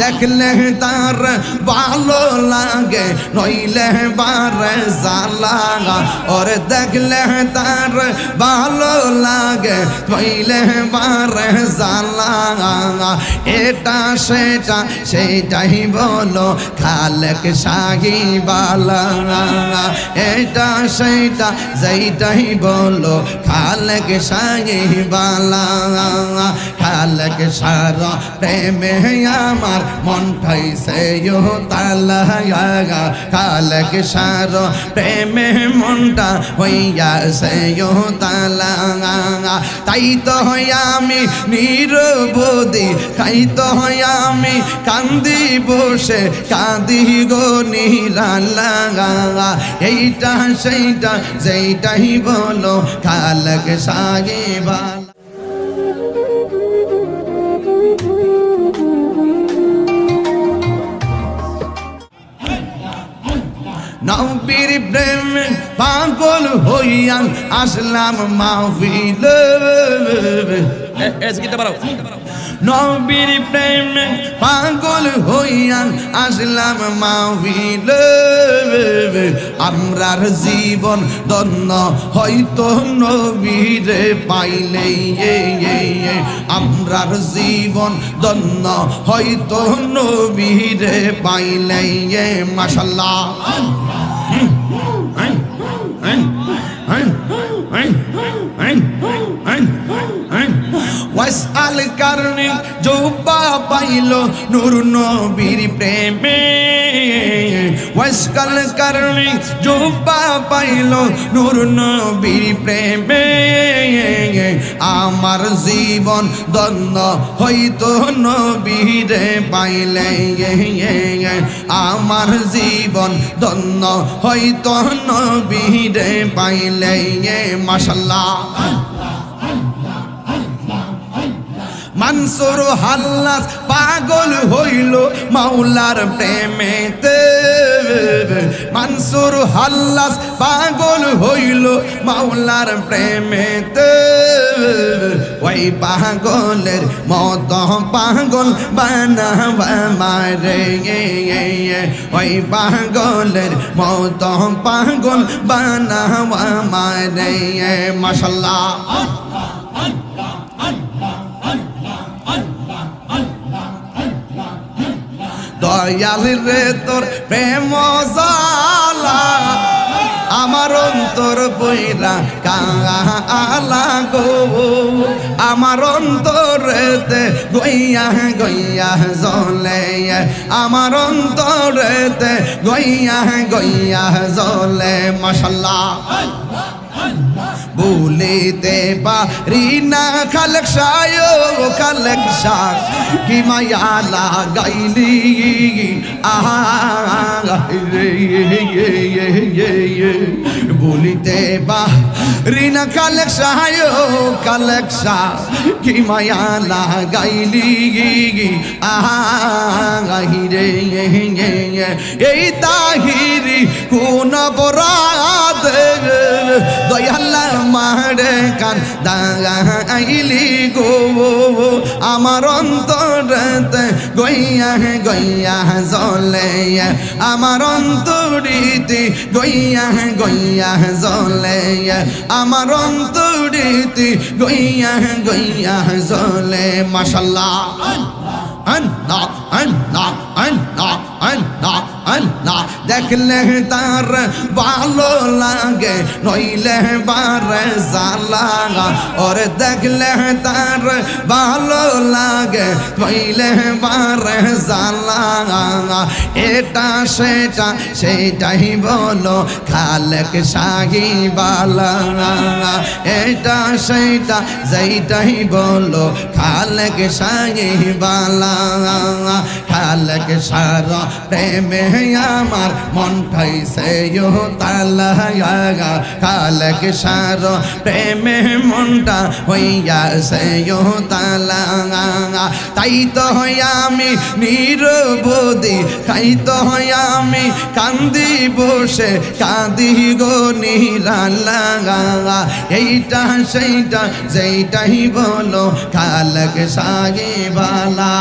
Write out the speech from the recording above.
দেখলে তার ভালো লাগে, নইলে বারে জালা ওরে দেখলে তার ভালো লাগে, নইলে বারে জালা এটা সেটা, সেটাই বলো, খালেক শাহি বালা এটা সেটা, যেইটাই বলো, খালেক শাহি বালা খালেক সারা প্রেমে আমার মনটাই সে তালা খালেক সারা, প্রেমে মনটা হইয়া সে তালা তাই তো হইয়া আমি নিরবদি তাই তো আমি কান্দি বসে, কাঁদি গো নিরালা এইটা সেইটা যেইটাই বলো খালক সাগেবাল নবীর প্রেম পাগল হইয়ান আসলাম মাহফিল। নবীর প্রেম পাগল হইয়ান আসলাম মাহফিল। আমরার জীবন দন্ন হয়তো নবীরে পাইলে। আমরার জীবন দন্ন হয়তো নবীরে পাইলে। মাসাল্লাহ Yeah. ওয়াসআল কারণে জোবা পাইল নূর নবীর প্রেমে। ওয়াসকাল কারণে জোবা পাইল নূর নবীর প্রেমে। আমার জীবন দন্ন হইতো নবীরে পাইলে। আমার জীবন দন্ন হইতো নবীরে পাইলে। মাশাল্লাহ। মানসুর হাল্লাস পাগল হইল মাওলার প্রেমেতে। মানসুর হাল্লাস পাগল হইল মাওলার প্রেমেতে। ওই পাগলের মত পাগল বানাবা মারে। ওই পাগলের মত পাগল বানাবা মারে। মাশাল্লাহ। দয়াল রে তোর প্রেম জালা আমার অন্তর বইরা কালা গো। আমার অন্তরেতে গইয়া গইয়া জলে আমার অন্তরেতে গইয়া গইয়া জলে মশাল্লাহ। বলিতে পারি না। খালক সায় খালক শাহ কি মায়া লাগাইলি আহা বলিতে পারি না খালক সায় কি মায়া লাগাইলি? আহা এই তাহিরি কোন অপরাধ দয়াল্লা মারে কান দাইলি গো। আমার অন্তরতে গইয়া গইয়া জলে আমার অন্তরিতে গইয়া গইয়া জলে আমার অন্তরিতে গইয়া গইয়া জলে মাশাল্লাহ। আন্না আন্না আন্না আন্না আন্না দেখলে তার ভালো লাগে, নইলে বারে জালা ওরে দেখলে তার ভালো লাগে, নইলে বারে জালা এটা সেটা, সেটাই বলো, খালেক শাহি বালা। এটা সেটা, যেইটাই বলো, খালেক শাহি বালা। খালেক সারা প্রেমে আমার মনটাই সে তালা খালেক সারা, প্রেমে মনটা হইয়া সে তালা তাই তো আমি নিরবদি তাই তো আমি কান্দি বসে, কাঁদি গো নিরালা এইটা সেইটা যেইটাই বলো খালক সাগে বালা